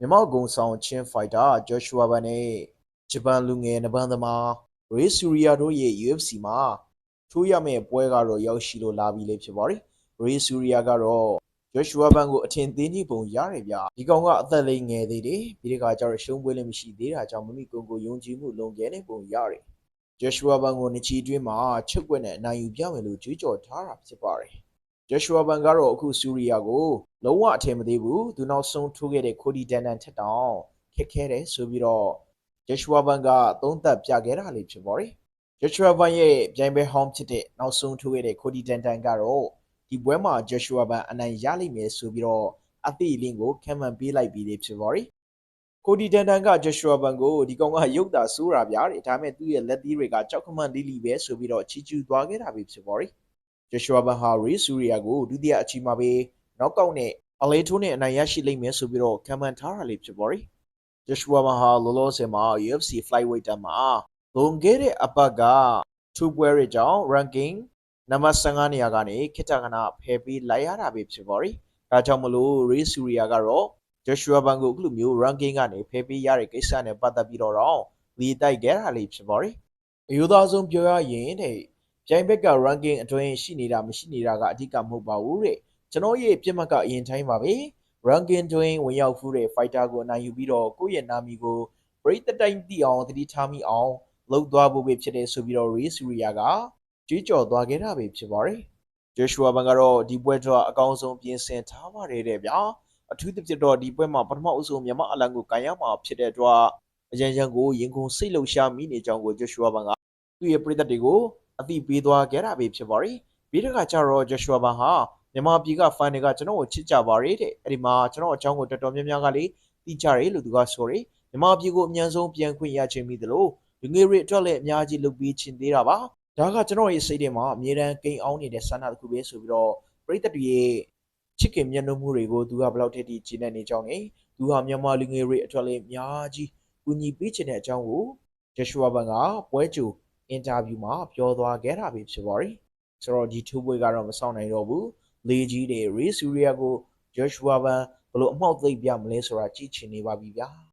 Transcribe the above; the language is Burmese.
မြန်မာဂုံဆောင်ချင်းဖိုက်တာဂျော့ရှွာဘန်နဲ့ဂျပန်လူငယ်နဘန်သမားရေဆူရီယာတို့ရဲ့ UFC မှာထိုးရမယ့်ပွဲကတော့ရောက်ရှိလို့လာပြီလေဖြစ်ပါတယ်ရေဆူရီယာကတော့ဂျော့ရှွာဘန်ကိုအထင်သေးနေပုံရတယ်ဗျဒီကောင်ကအသက်လေးငယ်သေးတယ်ပြီးတဲ့ခါကျတော့ရှုံးပွဲလည်းမရှိသေးတာကြောင့်မမိကုံကိုယုံကြည်မှုလုံကျဲနေပုံရတယ်ဂျော့ရှွာဘန်ကိုနှစ်ချီတွင်းမှာချုပ်ွက်နဲ့အနိုင်ယူပြမယ်လို့ကြွေးကြော်ထားတာဖြစ်ပါတယ် ဂျက်ရှူဝါဘန်ကတော့အခုဆူရီယာကိုလုံးဝအထင်မသေးဘူးသူနောက်ဆုံးထိုးခဲ့တဲ့ခိုဒီဒန်ဒန်ထက်တောင်ခက်ခဲတယ်ဆိုပြီးတော့ဂျက်ရှူဝါဘန်ကသုံးသပ်ပြခဲ့တာလေးဖြစ်ပါတယ်ဂျက်ရှူဝါဘန်ရဲ့ပြိုင်ပွဲဟောင်းဖြစ်တဲ့နောက်ဆုံးထိုးခဲ့တဲ့ခိုဒီဒန်ဒန်ကတော့ဒီပွဲမှာဂျက်ရှူဝါဘန်အနိုင်ရလိမ့်မယ်ဆိုပြီးတော့အသီလင်းကိုခံမှန်ပေးလိုက်ပြီးလေးဖြစ်ပါတယ်ကိုဒီဒန်ဒန်ကဂျက်ရှူဝါဘန်ကိုဒီကောင်ကရုပ်တာဆိုးတာဗျာတဲ့ဒါပေမဲ့သူ့ရဲ့လက်သီးတွေကကြောက်ခမန့်လီလီပဲဆိုပြီးတော့ချီကျူးသွားခဲ့တာပဲဖြစ်ပါတယ် ဂျက်ရှွာဘန်ဟာရီဆူရီယာကိုဒုတိယအချီမှာပဲနောက်ကောက်နဲ့အလေးထိုးနဲ့အနိုင်ရရှိလိမ့်မယ်ဆိုပြီးတော့ခံမှန်းထားတာလေးဖြစ်ပါရီဂျက်ရှွာဘန်ဟာလောလောဆယ်မှာ UFC flyweight တန်းမှာလွန်ခဲ့တဲ့အပတ်ကထူပွဲတွေကြောင့် ranking နံပါတ်15နေရာကနေခိတ္တကနာဖယ်ပြီးလိုက်ရတာပဲဖြစ်ပါရီဒါကြောင့်မလို့ရီဆူရီယာကတော့ဂျက်ရှွာဘန်ကိုအခုလိုမျိုး ranking ကနေဖယ်ပြီးရတဲ့ကိစ္စနဲ့ပတ်သက်ပြီးတော့တော့လီတိုက်ခဲ့တာလေးဖြစ်ပါရီအယူသားဆုံးပြောရရင်တဲ့ ပြိုင်ဘက်က ranking အတွင်းရှိနေတာမရှိနေတာကအဓိကမဟုတ်ပါဘူးတဲ့ကျွန်တော်ရဲ့ပြစ်မှတ်ကအရင်တိုင်းပါပဲ ranking တွင်ဝင်ရောက်ဖူးတဲ့ fighter ကိုအနိုင်ယူပြီးတော့ကိုယ့်ရဲ့နာမည်ကိုပရိသတ်တိုင်းသိအောင်သတိထားမိအောင်လုပ်သွားဖို့ပဲဖြစ်တယ်ဆိုပြီးတော့ Ray Surya ကကြွေးကြော်သွားခဲ့တာပဲဖြစ်ပါတယ် Joshua ဘန်ကတော့ဒီပွဲတော့အကောင်းဆုံးပြင်ဆင်ထားပါတယ်တဲ့ဗျာအထူးသဖြင့်တော့ဒီပွဲမှာပထမအဆုံးမြန်မာအလံကိုကန်ရမှာဖြစ်တဲ့အတွက်အရန်ရန်ကိုရင်ခုန်စိတ်လှုပ်ရှားမိနေကြောင်းကို Joshua ဘန်ကသူ့ရဲ့ပရိသတ်တွေကို အသိပေးသွားခဲ့တာပဲဖြစ်ပါတယ်။ပြီးတဲ့အခါကျတော့ Joshua ဘန်ဟာမြန်မာပြည်က fan တွေကကျွန်တော်ကိုချစ်ကြပါရတဲ့။အဲ့ဒီမှာကျွန်တော်အကြောင်းကိုတော်တော်များများကလေသိကြတယ်လို့သူကဆိုတယ်။မြန်မာပြည်ကိုအမြန်ဆုံးပြန်ခွင့်ရခြင်းမိသလိုလူငယ်တွေအတွက်လည်းအများကြီးလုပ်ပေးခြင်းသေးတာပါ။ဒါကကျွန်တော်ရဲ့စိတ်ထဲမှာအမြဲတမ်းကိန်းအောင်နေတဲ့ဆန္ဒတစ်ခုပဲဆိုပြီးတော့ပရိသတ်တွေရဲ့ချစ်ခင်မျက်နှာမှုတွေကိုသူကဘယ်လောက်ထိထိကျင်းနေနေကြောင်းနဲ့သူဟာမြန်မာလူငယ်တွေအတွက်လည်းအများကြီးကူညီပေးခြင်းတဲ့အကြောင်းကို Joshua ဘန်ကပွဲကြို အင်တာဗျူးမှာပြောသွားခဲ့တာပဲဖြစ်ပါတယ်။ဆိုတော့ဒီထူးပွဲကတော့မဆောင်နိုင်တော့ဘူး။လေကြီးတဲ့ Ray Surya ကို Joshua ဘန်ဘယ်လိုအမှောက်သိပ်ပြမလဲဆိုတာကြည့်ချင်နေပါပြီဗျာ။